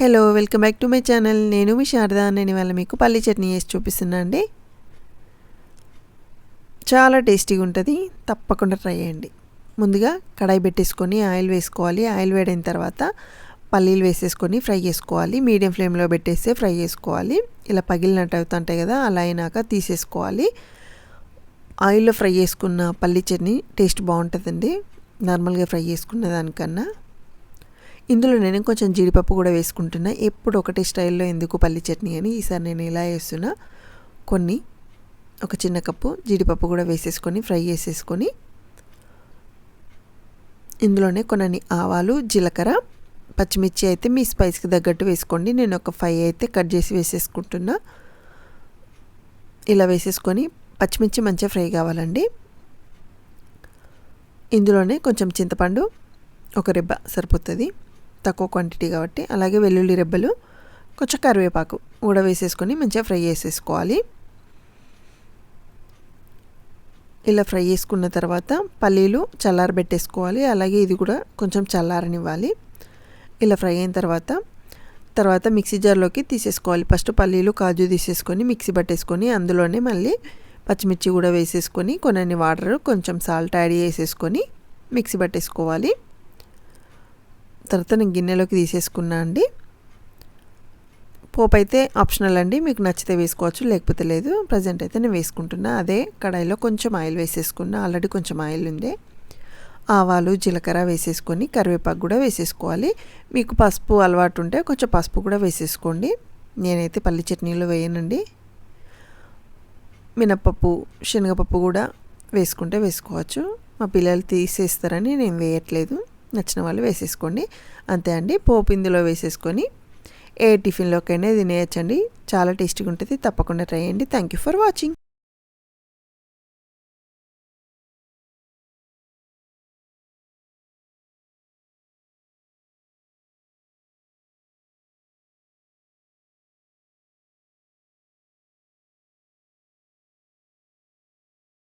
Hello welcome back to my channel నేను మీ శారద నేను ఇవాళ మీకు పల్లి చట్నీ వేసి చూపిస్తున్నా అండి. చాలా టేస్టీగా ఉంటుంది. తప్పకుండా ట్రై చేయండి. ముందుగా కడాయి పెట్టేసుకొని ఆయిల్ వేసుకోవాలి. ఆయిల్ వేడైన తర్వాత పల్లీలు వేసేసుకొని ఫ్రై చేసుకోవాలి. మీడియం ఫ్లేమ్లో పెట్టేస్తే ఫ్రై చేసుకోవాలి. ఇలా పగిలినట్టు అవుతుంటాయి కదా అలా అయినాక తీసేసుకోవాలి. ఆయిల్లో ఫ్రై చేసుకున్న పల్లీ చట్నీ టేస్ట్ బాగుంటుందండి. నార్మల్గా ఫ్రై చేసుకున్న దానికన్నా. ఇందులో నేను కొంచెం జీడిపప్పు కూడా వేసుకుంటున్నా. ఎప్పుడు ఒకటే స్టైల్లో ఎందుకు పల్లి చట్నీ అని ఈసారి నేను ఇలా వేస్తున్నా. కొన్ని ఒక చిన్న కప్పు జీడిపప్పు కూడా వేసేసుకొని ఫ్రై చేసేసుకొని ఇందులోనే కొన్ని ఆవాలు జీలకర్ర పచ్చిమిర్చి అయితే మీ స్పైస్కి తగ్గట్టు వేసుకోండి. నేను ఒక ఫైవ్ అయితే కట్ చేసి వేసేసుకుంటున్నా. ఇలా వేసేసుకొని పచ్చిమిర్చి మంచిగా ఫ్రై కావాలండి. ఇందులోనే కొంచెం చింతపండు ఒక రెబ్బ సరిపోతుంది. తక్కువ క్వాంటిటీ కాబట్టి అలాగే వెల్లుల్లి రెబ్బలు కొంచెం కరివేపాకు కూడా వేసేసుకొని మంచిగా ఫ్రై చేసేసుకోవాలి. ఇలా ఫ్రై చేసుకున్న తర్వాత పల్లీలు చల్లారబెట్టేసుకోవాలి అలాగే ఇది కూడా కొంచెం చల్లారనివ్వాలి. ఇలా ఫ్రై అయిన తర్వాత తర్వాత మిక్సీ జార్లోకి తీసేసుకోవాలి. ఫస్ట్ పల్లీలు కాజు తీసేసుకొని మిక్సీ పట్టేసుకొని అందులోనే మళ్ళీ పచ్చిమిర్చి కూడా వేసేసుకొని కొన్ని వాటర్ కొంచెం సాల్ట్ యాడ్ చేసేసుకొని మిక్సీ పట్టేసుకోవాలి. తర్వాత నేను గిన్నెలోకి తీసేసుకున్నా అండి. పోపు అయితే ఆప్షనల్ అండి. మీకు నచ్చితే వేసుకోవచ్చు లేకపోతే లేదు. ప్రజెంట్ అయితే నేను వేసుకుంటున్నా. అదే కడాయిలో కొంచెం ఆయిల్ వేసేసుకున్నా. ఆల్రెడీ కొంచెం ఆయిల్ ఉంది. ఆవాలు జీలకర్ర వేసేసుకొని కరివేపాకు కూడా వేసేసుకోవాలి. మీకు పసుపు అలవాటు ఉంటే కొంచెం పసుపు కూడా వేసేసుకోండి. నేనైతే పల్లి చట్నీలో వేయనండి. మినప్పప్పు శనగపప్పు కూడా వేసుకుంటే వేసుకోవచ్చు. మా పిల్లలు తీసేస్తారని నేను వేయట్లేదు. నచ్చిన వాళ్ళు వేసేసుకోండి. అంతే అండి. పోపు ఇందులో వేసేసుకొని ఏ టిఫిన్లోకైనా తినేయచ్చండి. చాలా టేస్టీగా ఉంటుంది తప్పకుండా ట్రై చేయండి. Thank you for watching